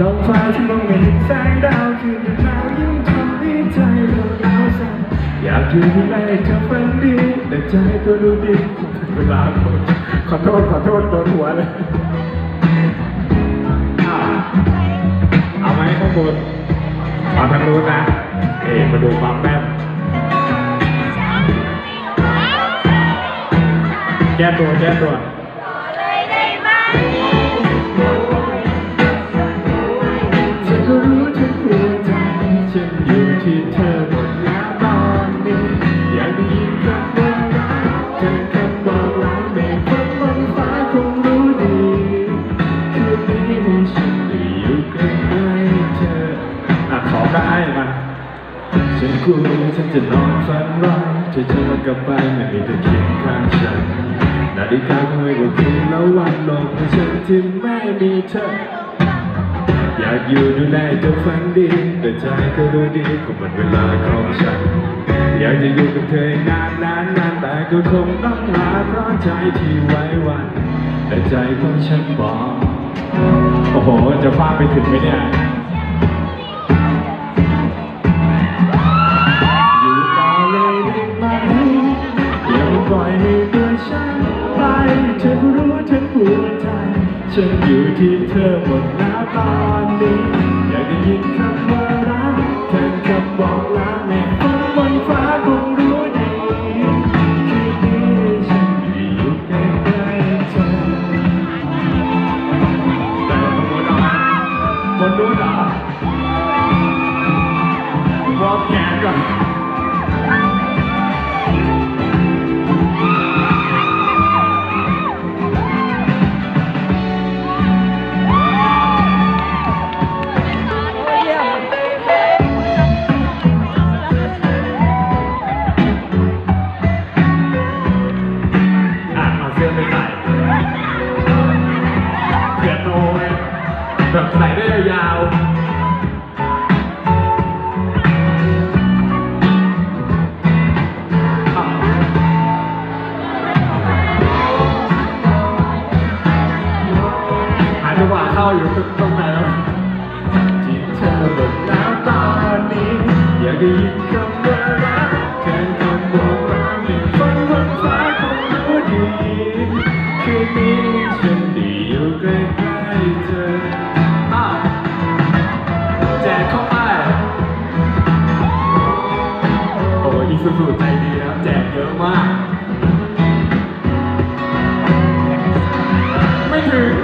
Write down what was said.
ท้องฟ้าที่มองไม่เห็นแสงดาวคืนหนาวยิ่งทำให้ใจเราหนาวสั่นอยากอยู่ดูแลเธอฝันดีแต่ใจก็ดูดีเวลาคนขอโทษขอโทษโดนหัวเลยเอาไหมข้างบนเอาทางนู้นนะ เอ๊มาดูความแม่นแก้ตัวแก้ตัว อะขอได้มาฉันกลัวฉันจะนอนฝันร้ายเธอจะมากลับไปไม่มีเธอเคียงข้างฉันนาฬิกาคงไม่บอกคืนแล้ววันลงให้ฉันที่ไม่มีเธอ อยากอยู่ดูแลเธอฝันดี แต่ใจก็รู้ดีคงหมดเวลาของฉัน อยากจะอยู่กับเธอนานนานนานแต่ก็คงต้องลาเพราะใจที่ไว้วัน แต่ใจของฉันบอก โอ้โห จะฟาดไปถึงไหมเนี่ยาปล่อฉันไปเธอก็รู้ทั้งหัวใจ ฉันอยู่ที่เธอหมดแล้วตอนนี้ อยากได้ยินคำว่ารักแทนคำบอกลาเมฆฝนบนฟ้าคงรู้ดีคืนนี้ฉันได้อยู่ใกล้ๆเธอแต่บนนู้นเหรอบนนู้นเหรอวอร์มแขนก่อน ไปใส่เปียโนไงแบบใส่ได้ยาวหาจังหวะเข้าอยู่ตรงไหนแล้วที่เธอบอกแล้วตอนนี้อยากได้ยิน อีสุสุใจดีนะครัแจกเยอะมาก ไม่ถึง